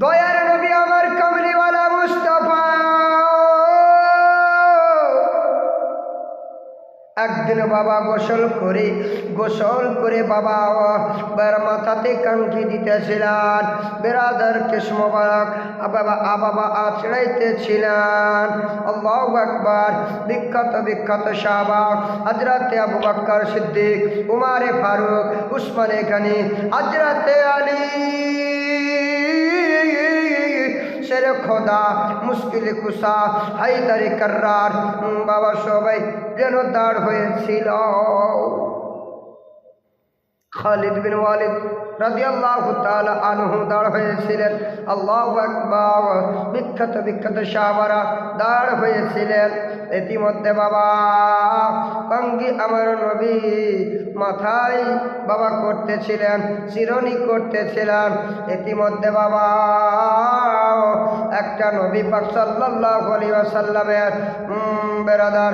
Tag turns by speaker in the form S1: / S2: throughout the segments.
S1: দয়ার নবী আমার কমলিওয়ালা মুস্তফা। একদিন বাবা গোসল করে গোসল করে বাবা বার মাথাতে কাঙ্কি দিতেছিলেন। বেরাদার কেশ মোবারক আ বাবা আ বাবা আছড়াইতেছিলেন। আল্লাহ আকবার, বিখ্যাত বিখ্যাত সাহাবা হজরতে আবু বাক্কর সিদ্দিক, উমারে ফারুক, উসমানে গানি হজরতে আলী। শের খোদা মুশকিল কুসা হাইদারি কার্রার বাবা সবাই যেন দাঁড় হয়েছিল খালিদ বিন ওয়ালিদ রাদিয়াল্লাহু তাআলা আনহু দাঁড় হয়েছিলেন আল্লাহু বিখ্যাত বিখ্যাত সাহাবারা দাঁড় হয়েছিলেন ইতিমধ্যে বাবা কঙ্গি আমার নবী মাথায় বাবা করতেছিলেন, চিরনি করতেছিলেন। ইতিমধ্যে বাবা একটা নবী পাক সাল্লাল্লাহু আলাইহি ওয়াসাল্লামের উম, বেরাদার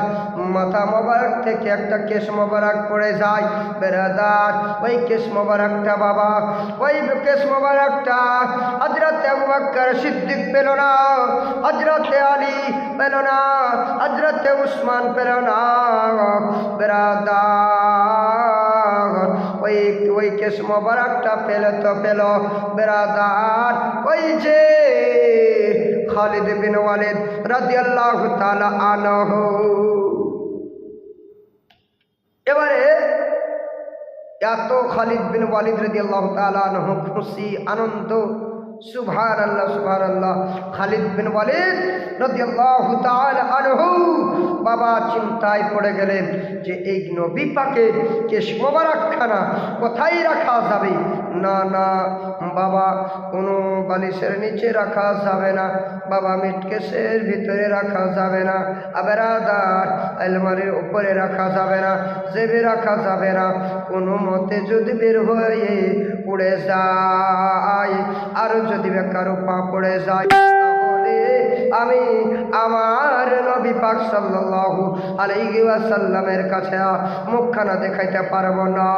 S1: মাথা মোবারক থেকে একটা কেশ মোবারক পড়ে যায়। বেরাদার ওই কেশ মোবারকটা বাবা ওই কেশ মোবারকটা হজরত বকর সিদ্দিক পেল না হজরত আলী পেল না হজরত উসমান পেল না। বেরাদার ওই ওই কেশ মোবারকটা পেল তো পেল। বেরাদার ওই যে খালিদ বিন ওয়ালিদ রাদিয়াল্লাহু তাআলা আনহু। এবারে এত খালিদ বিন ওয়ালিদ রাদিয়াল্লাহু তাআলা আনহু খুশি, আনন্দ সুবহান আল্লাহ সুবহান আল্লাহ খালিদ বিন ওয়ালিদ রাদিয়াল্লাহু তাআলা আনহু বাবা চিন্তায় পড়ে গেলেন যে, এই নবী পাকের কেশ মোবারকখানা কোথায় রাখা যাবে? না না, বাবা, কোনো বালিশের নিচে রাখা যাবে না। বাবা, মিটকেসের ভিতরে রাখা যাবে না। আবেরাদার আলমারির উপরে রাখা যাবে না, জেবে রাখা যাবে না। কোনো মতে যদি বের হয়ে উড়ে যায়, আর যদি কারও পা পড়ে যায় আমি আমার নবী পাক সাল্লাল্লাহু আলাইহি ওয়াসাল্লামের কাছে মুখখানা দেখাইতে পারব না।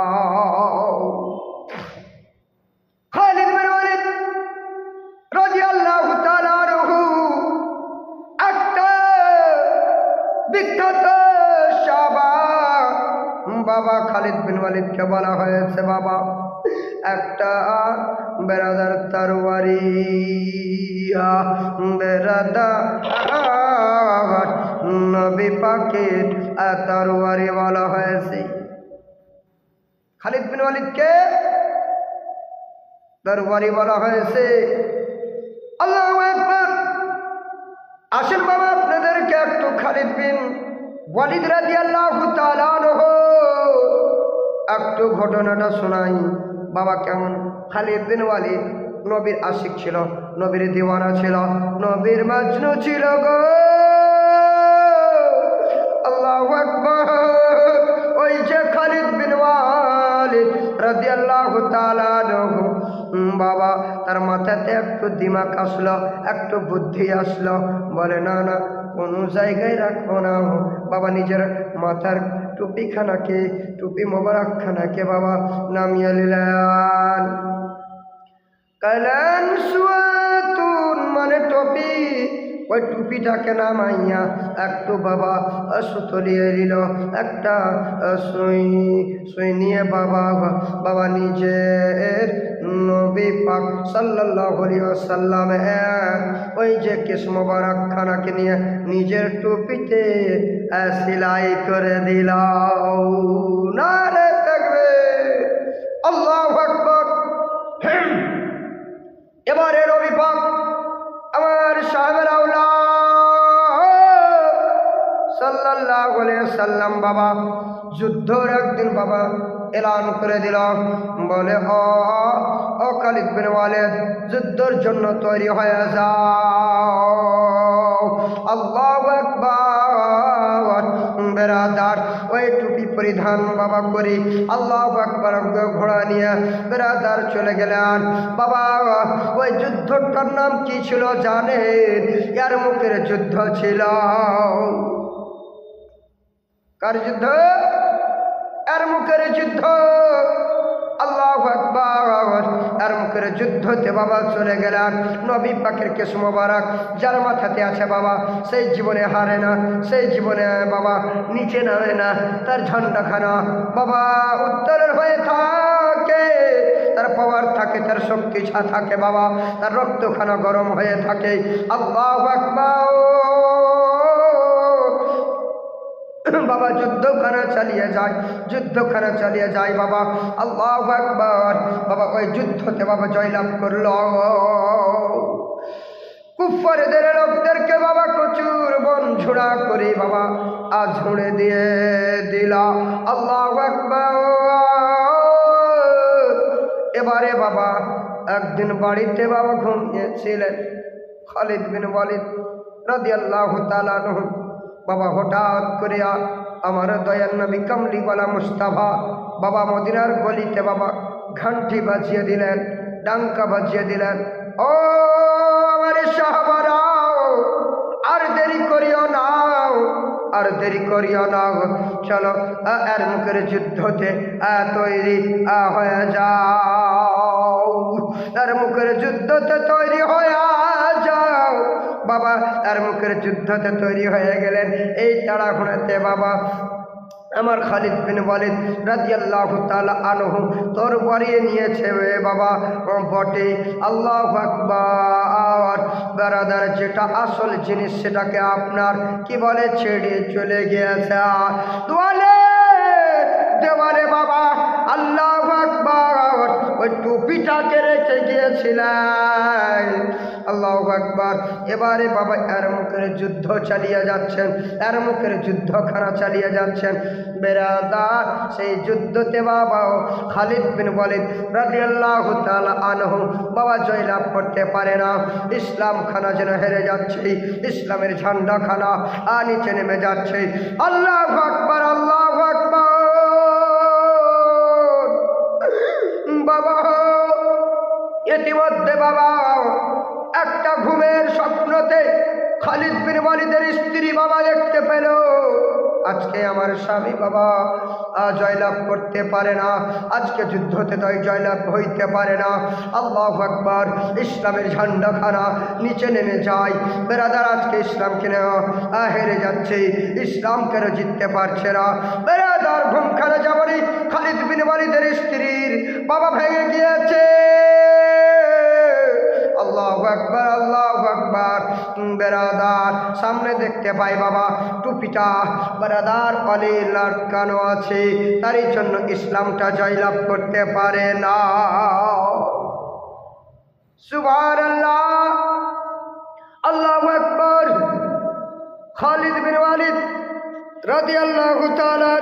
S1: খালিদ বিন ওয়ালিদকে বলা হয়েছে বাবা? একটা বেরাদার তারওয়ারি। বেরাদার নবী পাকের তারওয়ারি বলা হয়েছে। খালিদ বিন ওয়ালিদকে দরবারি বলা হয়েছে। আল্লাহ আসেন বাবা, আপনাদেরকে একটু খালিদ বিন ওয়ালিদ রাজি আল্লাহ একটু ঘটনাটা শোনাই। বাবা কেমন? খালিদ বিন ওয়ালিদ নবীর আশিক ছিল নবীর দিওয়ানা ছিল নবীর মাজনু ছিল গো। আল্লাহ আকবার। ওই যে খালিদ বিন ওয়ালিদ রাদিয়াল্লাহু তাআলা উম, বাবা তার মাথাতে একটু দিমাগ আসলো একটু বুদ্ধি আসলো। বলে না না কোনো জায়গায় রাখব না বাবা নিজের মাথার টুপিখানাকে টুপি মোবারক খানাকে বাবা নামিয়ে নিলেন। কালান সুয়াতুন মানে টপি। ওই টুপিটাকে নামাইয়া একটু বাবা সুতলিয়ে দিল। একটা সুই সুই নিয়ে বাবা বাবা নিজের নবী পাক সাল্লাল্লাহু আলাইহি ওয়াসাল্লাম, ওই যে কেশ মোবারক খানাকে নিয়ে নিজের টুপিতে সেলাই করে দিল। না রে থাকবে আল্লাহু এবারে রবি পাক আমার সাহেবের সাল্লাম বাবা, যুদ্ধর একদিন বাবা এলান করে দিল। বলে, ও খালিদ বিন যুদ্ধের জন্য তৈরি হয়ে যাও। আল্লাহু বেরাদার ওই টুপি পরিধান বাবা করি। আল্লাহ আকবর ঘোড়া নিয়ে বেড়াদার চলে গেলেন। বাবা, ওই যুদ্ধটার নাম কি ছিল জানেন? ইয়ার মুখের যুদ্ধ ছিল। কার যুদ্ধ? এর মুখের যুদ্ধ। আল্লাহ তার মুখের যুদ্ধতে বাবা চলে গেলেন নবী পাকের কেস মোবারক, যার মাথাতে আছে বাবা, সেই জীবনে হারে না, সেই জীবনে বাবা নিচে নামে না, তার ঝান্ডাখানা। বাবা, উত্তরের হয়ে থাকে। তার পাওয়ার থাকে, তার শক্তি ছা থাকে বাবা, তার রক্তখানা গরম হয়ে থাকে। আল্লাহ আকবার। বাবা যুদ্ধখানা চালিয়ে যায় যুদ্ধখানা চালিয়ে যায় বাবা। আল্লাহ আকবার। বাবা ওই যুদ্ধতে বাবা জয়লাভ করল। কুফারদের লোকদেরকে বাবা প্রচুর বন ঝুড়া করে বাবা আজ ঝুড়ে দিয়ে দিলা। আল্লাহ এবারে বাবা একদিন বাড়িতে বাবা ঘুমিয়েছিলেন। খালিদ বিন ওয়ালিদ রাদিয়াল্লাহু তাআলা আনহু বাবা হঠাৎ করে আমার দয়াল নবী কামলিওয়ালা মুস্তাফা, বাবা মদিনার গলিতে বাবা ঘন্টি বাজিয়ে দিলেন, ডাঙ্কা বাজিয়ে দিলেন, ও আমার সাহাবারাও আর দেরি করিও নাও আর দেরি করিও না চলো এর মুখের যুদ্ধতে তৈরি হয়ে যাও। এর মুখের যুদ্ধতে তৈরি হয়ে যাও। বাবা তার মুখের যুদ্ধতে তৈরি হয়ে গেলেন। এই তাড়াহুড়াতে বাবা আমার খালিদ বিন ওয়ালিদ রাদিয়াল্লাহু তাআলা আনহু তোর বাড়িয়ে নিয়েছে বাবা। বটে, আল্লাহু আকবার। বেরাদার যেটা আসল জিনিস সেটাকে আপনার কি বলে? ছেড়ে চলে গিয়েছে। দোয়ালে দেওয়ালে বাবা, আল্লাহু আকবার। ওই টুপিটাকে রেখে গিয়েছিলেন। আল্লাহ আকবার। এবারে বাবা এর মুখের যুদ্ধ চালিয়ে যাচ্ছেন এর মুখের যুদ্ধখানা চালিয়ে যাচ্ছেন। বেরাদার, সেই যুদ্ধতে বাবা খালিদ বিন ওয়ালিদ রাদিয়াল্লাহু তাআলা আনহু বাবা জয়লাভ করতে পারে না। ইসলাম খানা যেন হেরে যাচ্ছে, ইসলামের ঝান্ডা খানা আ নিচে নেমে যাচ্ছে। আল্লাহ আকবার আল্লাহ ওয়ালিদের স্ত্রী বাবা দেখতে পেল। আজকে আমার স্বামী বাবা জয়লাভ করতে পারে না। আজকে যুদ্ধতে তাই জয়লাভ হইতে পারে না। আল্লাহ আকবার, ইসলামের ঝান্ডা খানা নিচে নেমে যায়। বেরাদার আজকে ইসলামকে নেওয়া হেরে যাচ্ছে। ইসলাম কেন জিততে পারছে না। বেরাদার ঘুমখানা যাবনি খালিদ বিন ওয়ালিদের স্ত্রীর বাবা ভেঙে গিয়েছে। আকবার, আল্লাহ আকবার। বেরাদার, সামনে দেখতে পাই বাবা, টুপিটা। বেরাদার পালে লটকানো আছে, তারই জন্য ইসলামটা জয়লাভ করতে পারে না। সুভার আল্লাহ আল্লাহ আকবর। খালিদ বিন ওয়ালিদ রাদিয়াল্লাহু তাআলা